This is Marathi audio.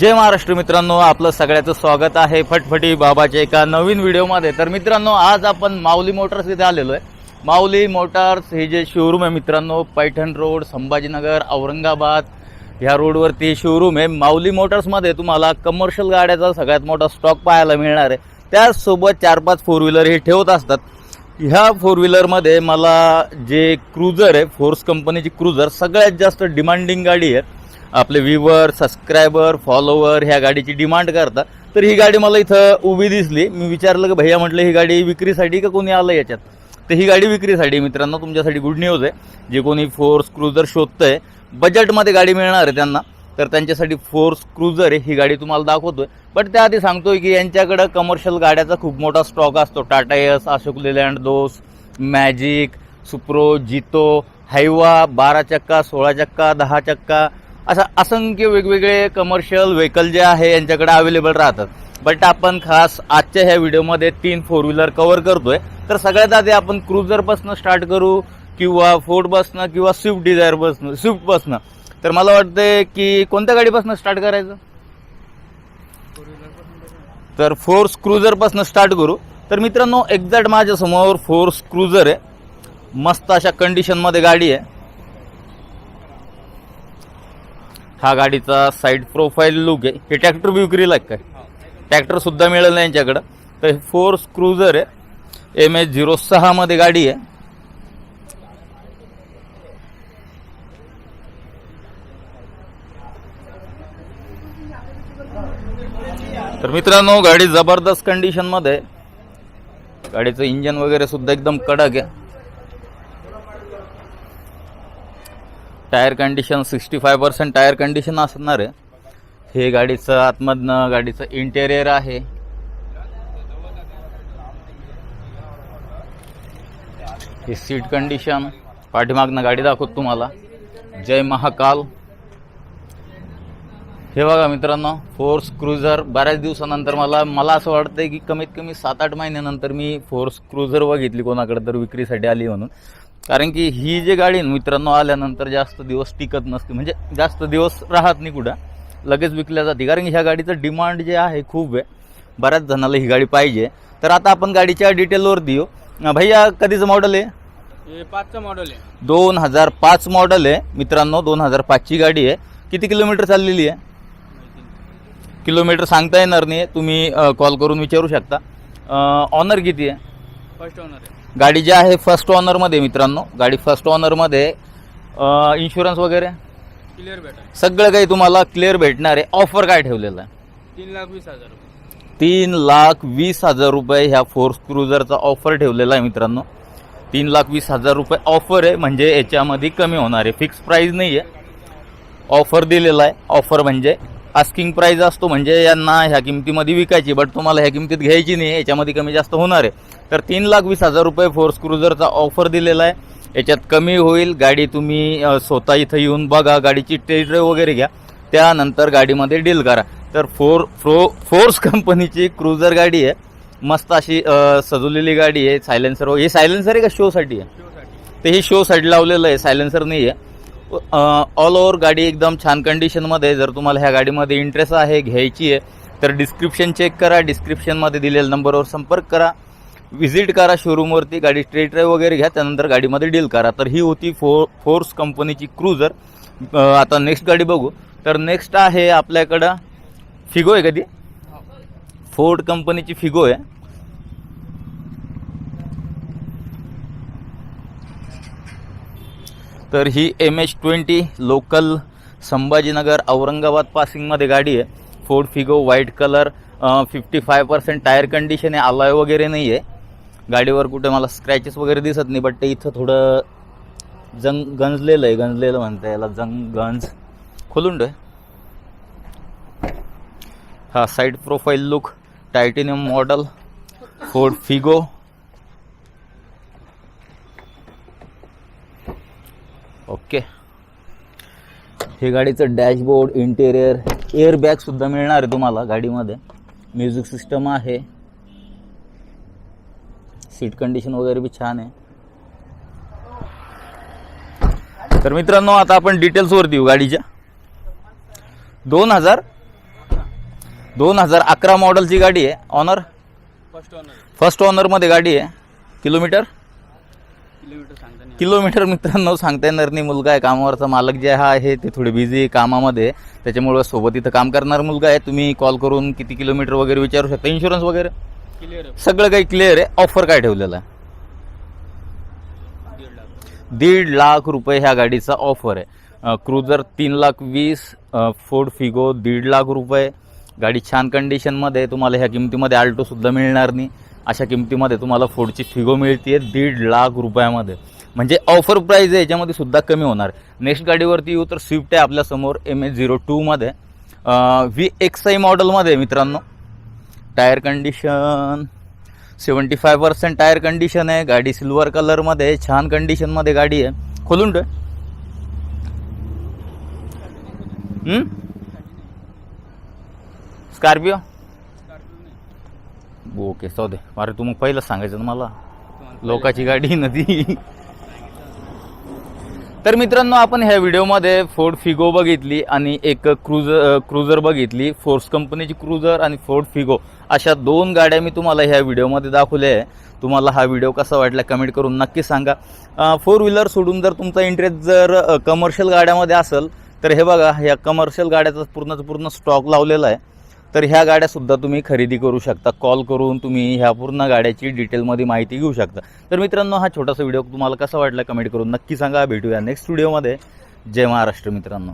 जय महाराष्ट्र मित्रांनो आपलं सगळ्याचं स्वागत आहे फटफटी बाबाच्या एका नवीन व्हिडिओमध्ये. तर मित्रांनो आज आपण माऊली मोटर्स इथे आलेलो आहे. माऊली मोटार्स हे जे शोरूम आहे मित्रांनो पैठण रोड संभाजीनगर औरंगाबाद ह्या रोडवरती शोरूम आहे. माऊली मोटर्समध्ये तुम्हाला कमर्शियल गाड्याचा सगळ्यात मोठा स्टॉक पाहायला मिळणार आहे. त्याचसोबत चार पाच फोर व्हीलर हे ठेवत असतात. ह्या फोर व्हीलरमध्ये मला जे क्रुझर आहे फोर्स कंपनीची क्रुझर सगळ्यात जास्त डिमांडिंग गाडी आहे. आपले व्ह्युअर सबस्क्रायबर फॉलोवर ह्या गाडीची डिमांड करता. तर ही गाडी मला इथं उभी दिसली. मी विचारलं की भैया म्हटलं ही गाडी विक्रीसाठी का कोणी आलं याच्यात? तर ही गाडी विक्रीसाठी मित्रांनो तुमच्यासाठी गुड न्यूज आहे. जे कोणी फोर्स क्रुझर शोधतंय बजेटमध्ये गाडी मिळणार आहे त्यांना. तर त्यांच्यासाठी फोर्स क्रुझर आहे. ही गाडी तुम्हाला दाखवतोय. बट त्याआधी सांगतोय की यांच्याकडं कमर्शियल गाड्याचा खूप मोठा स्टॉक असतो. Tata Ace Ashok Leyland Dost Magic Supro Jeeto Hyva बारा चक्का सोळा चक्का दहा चक्का असं असंख्य वेगवेगळे कमर्शियल व्हेकल जे आहे यांच्याकडे अवेलेबल राहतात. बट आपण खास आजच्या ह्या व्हिडिओमध्ये तीन फोर व्हीलर कव्हर करतोय. तर सगळ्यात आधी आपण क्रुझरपासनं स्टार्ट करू किंवा फोर्ड बसनं किंवा स्विफ्ट डिझायर बसनं स्विफ्ट बसनं तर मला वाटतंय की कोणत्या गाडीपासून स्टार्ट करायचं? तर फोर्स क्रुझरपासून स्टार्ट करू. तर मित्रांनो एक्झॅक्ट माझ्यासमोर फोर्स क्रुझर आहे. मस्त अशा कंडिशनमध्ये गाडी आहे. हा गाडीचा साईड प्रोफाईल लुक आहे. हे ट्रॅक्टर विक्रीला आहे काय? ट्रॅक्टर सुद्धा मिळेल नाही यांच्याकडं. तर हे फोर्स क्रुझर आहे. एम एच झिरो सहामध्ये गाडी आहे. तर मित्रांनो गाडी जबरदस्त कंडिशनमध्ये आहे. गाडीचं इंजन वगैरे सुद्धा एकदम कडक आहे. Tyre condition sixty five percent tyre condition असणार आहे. हे गाडीचं आतमधनं गाडीचं इंटेरियर आहे. हे सीट कंडिशन पाठीमागनं गाडी दाखवतो तुम्हाला. जय महाकाल. हे बघा मित्रांनो फोर्स क्रुझर बऱ्याच दिवसानंतर मला मला असं वाटतंय की कमीत कमी सात आठ महिन्यानंतर मी फोर्स क्रुझर बघितली कोणाकडे तर विक्रीसाठी आली म्हणून. कारण की ही जी गाडी मित्रांनो आल्यानंतर जास्त दिवस टिकत नसते. म्हणजे जास्त दिवस राहत नाही कुठं. लगेच विकल्या जाते. कारण की ह्या गाडीचं डिमांड जे आहे खूप आहे. बऱ्याच जणाला ही गाडी पाहिजे. तर आता आपण गाडीच्या डिटेलवर देऊ. भैया कधीचं मॉडेल आहे? हे पाचचं मॉडेल आहे. दोन हजार पाच मॉडेल आहे. मित्रांनो दोन हजार पाचची गाडी आहे. किती किलोमीटर चाललेली आहे? किलोमीटर सांगता येणार नाही. तुम्ही कॉल करून विचारू शकता. ऑनर किती आहे? फर्स्ट ओनर आहे. गाडी जी आहे फर्स्ट ऑनरमध्ये मित्रांनो. गाडी फर्स्ट ऑनरमध्ये इन्शुरन्स वगैरे? क्लिअर भेटा. सगळं काही तुम्हाला क्लिअर भेटणार आहे. ऑफर काय ठेवलेलं आहे? तीन लाख वीस हजार रुपये. तीन लाख वीस हजार रुपये ह्या फोर्स क्रुझरचा ऑफर ठेवलेला आहे मित्रांनो. तीन लाख वीस हजार रुपये ऑफर आहे म्हणजे याच्यामध्ये कमी होणार आहे. फिक्स प्राईज नाही आहे ऑफर दिलेला आहे. ऑफर म्हणजे आस्किंग प्राईज असतो म्हणजे यांना ह्या किमतीमध्ये विकायची बट तुम्हाला ह्या किमतीत घ्यायची नाही याच्यामध्ये कमी जास्त होणार आहे. तर तीन लाख वीस हजार रुपये फोर्स क्रुझरचा ऑफर दिलेला आहे. याच्यात कमी होईल गाडी तुम्ही स्वतः इथं येऊन बघा गाडीची टेस्ट ड्राईव्ह वगैरे घ्या. त्यानंतर गाडीमध्ये डील करा. तर फोर फ्रो फोर्स कंपनीची क्रुझर गाडी आहे. मस्त अशी सजवलेली गाडी आहे. सायलेन्सर हे सायलेन्सर आहे का शोसाठी आहे? शोसाठी ते हे शो साठी लावलेलं आहे. सायलेन्सर नाही आहे. ऑल ओव्हर गाडी एकदम छान कंडिशनमध्ये. जर तुम्हाला ह्या गाडीमध्ये इंटरेस्ट आहे घ्यायची आहे तर डिस्क्रिप्शन चेक करा. डिस्क्रिप्शनमध्ये दिलेल्या नंबरवर संपर्क करा. व्हिजिट करा शोरूमवरती गाडी स्ट्रेट ड्राईव्ह वगैरे घ्या. त्यानंतर गाडीमध्ये डील करा. तर ही होती फो फोर्स कंपनीची क्रुझर आता नेक्स्ट गाडी बघू. तर नेक्स्ट आहे आपल्याकडं फिगो आहे कधी फोर्ड कंपनीची फिगो आहे. तर ही M H twenty local Sambhajinagar Aurangabad पासिंगमध्ये गाडी आहे. Ford Figo white colour fifty five percent tyre condition आहे आलाय वगैरे नाही आहे गाडीवर कुठे मला स्क्रॅचेस वगैरे दिसत नाही बट ते इथं थोडं जंग गंजलेलं आहे गंजलेलं म्हणतं याला जंग गंज. खोलून ठेव. हा side profile look titanium model Ford Figo okay हे गाडीचं डॅशबोर्ड इंटेरियर एअर बॅग सुद्धा मिळणार आहे तुम्हाला गाडीमध्ये. म्युझिक सिस्टम आहे. सीट कंडिशन वगैरे बी छान आहे. तर मित्रांनो आता आपण डिटेल्सवर देऊ गाडीच्या. दोन हजार दोन हजार अकरा मॉडेलची गाडी आहे. ऑनर फर्स्ट ऑनरमध्ये गाडी आहे. किलोमीटर किलोमीटर सांगता किलोमीटर मित्रांनो सांगता येणार नाही मुलगा आहे कामावरचा मालक जे हा आहे ते थोडे बिझी आहे कामामध्ये. त्याच्यामुळं सोबत इथं काम करणार मुलगा आहे. तुम्ही कॉल करून किती किलोमीटर वगैरे विचारू शकता. इन्शुरन्स वगैरे? क्लिअर आहे. सगळं काही क्लिअर आहे. ऑफर काय ठेवलेलं आहे? दीड लाख रुपये. ह्या गाडीचा ऑफर आहे. क्रुझर तीन लाख वीस फोर्ड फिगो दीड लाख रुपये. गाडी छान कंडिशनमध्ये आहे. तुम्हाला ह्या किमतीमध्ये आल्टोसुद्धा मिळणार नाही. अशा किमतीमध्ये तुम्हाला फोर्डची फिगो मिळते दीड लाख रुपयामध्ये. म्हणजे ऑफर प्राईज आहे याच्यामध्ये सुद्धा कमी होणार. नेक्स्ट गाडीवरती येऊ तर स्विफ्ट आहे आपल्यासमोर एम एच झिरो टूमध्ये व्ही एक्स आय मॉडेलमध्ये मित्रांनो. Tyre condition seventy five percent tyre condition आहे. गाडी सिल्वर कलरमध्ये छान कंडिशनमध्ये गाडी आहे. खोलून ठेव? स्कॉर्पिओ ओके जाऊ दे. अरे तू मग पहिलं सांगायचं ना मला. लोकाची गाडी नदी. तर मित्रांनो आपण ह्या व्हिडिओमध्ये फोर्ड फिगो बघितली आणि एक क्रूज क्रुझर बघितली. फोर्स कंपनीची क्रुझर आणि फोर्ड फिगो अशा दोन गाड्या मी तुम्हाला ह्या व्हिडिओमध्ये दाखवल्या आहे. तुम्हाला हा व्हिडिओ कसा वाटला कमेंट करून नक्की सांगा. फोर व्हीलर सोडून जर तुमचा इंटरेस्ट जर कमर्शियल गाड्यामध्ये असेल तर हे बघा ह्या कमर्शियल गाड्याचा पूर्णच पूर्ण स्टॉक लावलेला आहे. तर ह्या गाड्यासुद्धा तुम्ही खरेदी करू शकता. कॉल करून तुम्ही ह्या पूर्ण गाड्याची डिटेलमध्ये माहिती घेऊ शकता. तर मित्रांनो हा छोटासा व्हिडिओ तुम्हाला कसा वाटला कमेंट करून नक्की सांगा. भेटूया नेक्स्ट व्हिडिओमध्ये जय महाराष्ट्र मित्रांनो.